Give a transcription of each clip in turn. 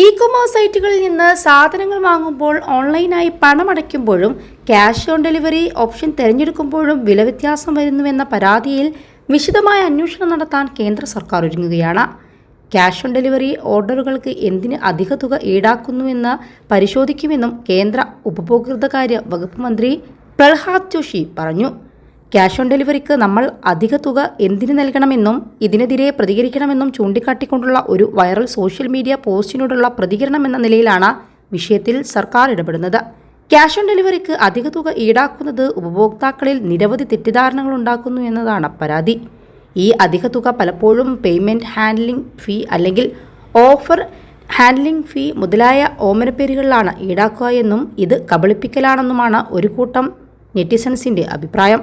E commerce സൈറ്റുകളിൽ നിന്ന് സാധനങ്ങൾ വാങ്ങുമ്പോൾ ഓൺലൈനായി പണമടയ്ക്കുമ്പോഴും ക്യാഷ് ഓൺ ഡെലിവറി ഓപ്ഷൻ തിരഞ്ഞെടുക്കുമ്പോഴും വില വ്യത്യാസം വരുന്നുവെന്ന പരാതിയിൽ വിശദമായ അന്വേഷണം നടത്താൻ കേന്ദ്ര സർക്കാർ ഒരുങ്ങുകയാണ്. ക്യാഷ് ഓൺ ഡെലിവറി ഓർഡറുകൾക്ക് എന്തിന് അധിക തുക ഈടാക്കുന്നുവെന്ന് പരിശോധിക്കുമെന്നും കേന്ദ്ര ഉപഭോക്തൃകാര്യ വകുപ്പ് മന്ത്രി പ്രഹ്ലാദ് ജോഷി പറഞ്ഞു. ക്യാഷ് ഓൺ ഡെലിവറിക്ക് നമ്മൾ അധിക തുക എന്തിനു നൽകണമെന്നും ഇതിനെതിരെ പ്രതികരിക്കണമെന്നും ചൂണ്ടിക്കാട്ടിക്കൊണ്ടുള്ള ഒരു വൈറൽ സോഷ്യൽ മീഡിയ പോസ്റ്റിനോടുള്ള പ്രതികരണം എന്ന നിലയിലാണ് വിഷയത്തിൽ സർക്കാർ ഇടപെടുന്നത്. ക്യാഷ് ഓൺ ഡെലിവറിക്ക് അധിക തുക ഈടാക്കുന്നത് ഉപഭോക്താക്കളിൽ നിരവധി തെറ്റിദ്ധാരണകൾ ഉണ്ടാക്കുന്നു എന്നതാണ് പരാതി. ഈ അധിക തുക പലപ്പോഴും പേയ്മെന്റ് ഹാൻഡ്ലിംഗ് ഫീ അല്ലെങ്കിൽ ഓഫർ ഹാൻഡ്ലിംഗ് ഫീ മുതലായ ഓമനപ്പേരുകളിലാണ് ഈടാക്കുക എന്നും ഇത് കബളിപ്പിക്കലാണെന്നുമാണ് ഒരു കൂട്ടം നെറ്റിസൺസിന്റെ അഭിപ്രായം.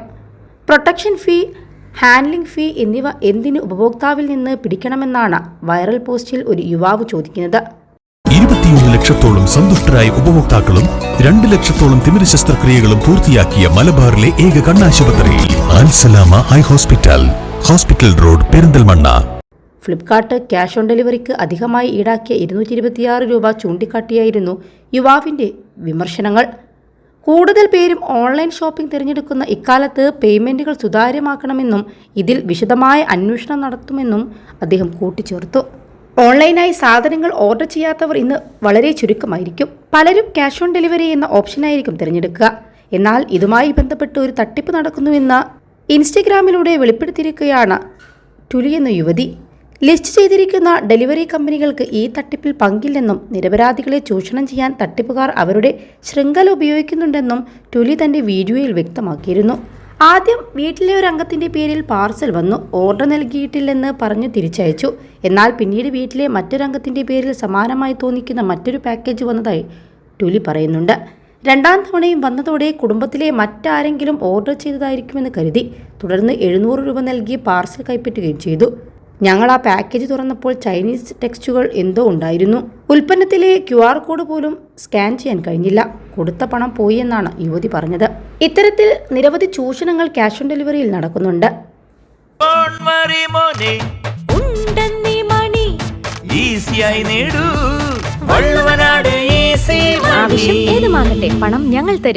പ്രൊട്ടക്ഷൻ ഫീ ഹാൻഡ്ലിംഗ് ഫീ എന്നിവ എന്തിന് ഉപഭോക്താവിൽ നിന്ന് പിടിക്കണമെന്നാണ് വൈറൽ പോസ്റ്റിൽ ഒരു യുവാവ് ചോദിക്കുന്നത്. ഇരുപത്തിയൊന്ന് ലക്ഷത്തോളം സന്തുഷ്ടരായ ഉപഭോക്താക്കളും രണ്ട് ലക്ഷത്തോളം തിമിര ശസ്ത്രക്രിയകളും പൂർത്തിയാക്കിയ മലബാറിലെ ഏക കണ്ണാശുപത്രി Alsalama eye hospital hospital road Perinthalmanna. Flipkart cash on ഡെലിവറിക്ക് അധികമായി ഈടാക്കിയ ഇരുന്നൂറ്റി ഇരുപത്തിയാറ് രൂപ ചൂണ്ടിക്കാട്ടിയായിരുന്നു യുവാവിന്റെ വിമർശനങ്ങൾ. കൂടുതൽ പേരും ഓൺലൈൻ ഷോപ്പിംഗ് തിരഞ്ഞെടുക്കുന്ന ഇക്കാലത്ത് പേയ്മെന്റുകൾ സുതാര്യമാക്കണമെന്നും ഇതിൽ വിശദമായ അന്വേഷണം നടത്തുമെന്നും അദ്ദേഹം കൂട്ടിച്ചേർത്തു. ഓൺലൈനായി സാധനങ്ങൾ ഓർഡർ ചെയ്യാത്തവർ ഇന്ന് വളരെ ചുരുക്കമായിരിക്കും. പലരും ക്യാഷ് ഓൺ ഡെലിവറി എന്ന ഓപ്ഷനായിരിക്കും തിരഞ്ഞെടുക്കുക. എന്നാൽ ഇതുമായി ബന്ധപ്പെട്ട് ഒരു തട്ടിപ്പ് നടക്കുന്നുവെന്ന് ഇൻസ്റ്റഗ്രാമിലൂടെ വെളിപ്പെടുത്തിയിരിക്കുകയാണ് ടുലി എന്ന യുവതി. ലിസ്റ്റ് ചെയ്തിരിക്കുന്ന ഡെലിവറി കമ്പനികൾക്ക് ഈ തട്ടിപ്പിൽ പങ്കില്ലെന്നും നിരപരാധികളെ ചൂഷണം ചെയ്യാൻ തട്ടിപ്പുകാർ അവരുടെ ശൃംഖല ഉപയോഗിക്കുന്നുണ്ടെന്നും ടുലി തന്റെ വീഡിയോയിൽ വ്യക്തമാക്കിയിരുന്നു. ആദ്യം വീട്ടിലെ ഒരു അംഗത്തിന്റെ പേരിൽ പാർസൽ വന്നു. ഓർഡർ നൽകിയിട്ടില്ലെന്ന് പറഞ്ഞു തിരിച്ചയച്ചു. എന്നാൽ പിന്നീട് വീട്ടിലെ മറ്റൊരംഗത്തിന്റെ പേരിൽ സമാനമായി തോന്നിക്കുന്ന മറ്റൊരു പാക്കേജ് വന്നതായി ടുലി പറയുന്നുണ്ട്. രണ്ടാം തവണയും വന്നതോടെ കുടുംബത്തിലെ മറ്റാരെങ്കിലും ഓർഡർ ചെയ്തതായിരിക്കുമെന്ന് കരുതി തുടർന്ന് എഴുന്നൂറ് രൂപ നൽകി പാർസൽ കൈപ്പറ്റുകയും ചെയ്തു. ഞങ്ങൾ ആ പാക്കേജ് തുറന്നപ്പോൾ ചൈനീസ് ടെക്സ്റ്റുകൾ എന്തോ ഉണ്ടായിരുന്നു. ഉൽപ്പന്നത്തിലെ ക്യു ആർ കോഡ് പോലും സ്കാൻ ചെയ്യാൻ കഴിഞ്ഞില്ല. കൊടുത്ത പണം പോയി എന്നാണ് യുവതി പറഞ്ഞത്. ഇത്തരത്തിൽ നിരവധി ചൂഷണങ്ങൾ ക്യാഷ് ഓൺ ഡെലിവറിയിൽ നടക്കുന്നുണ്ട്. ആവശ്യം ഏതുമാകട്ടെ പണം ഞങ്ങൾ തരും.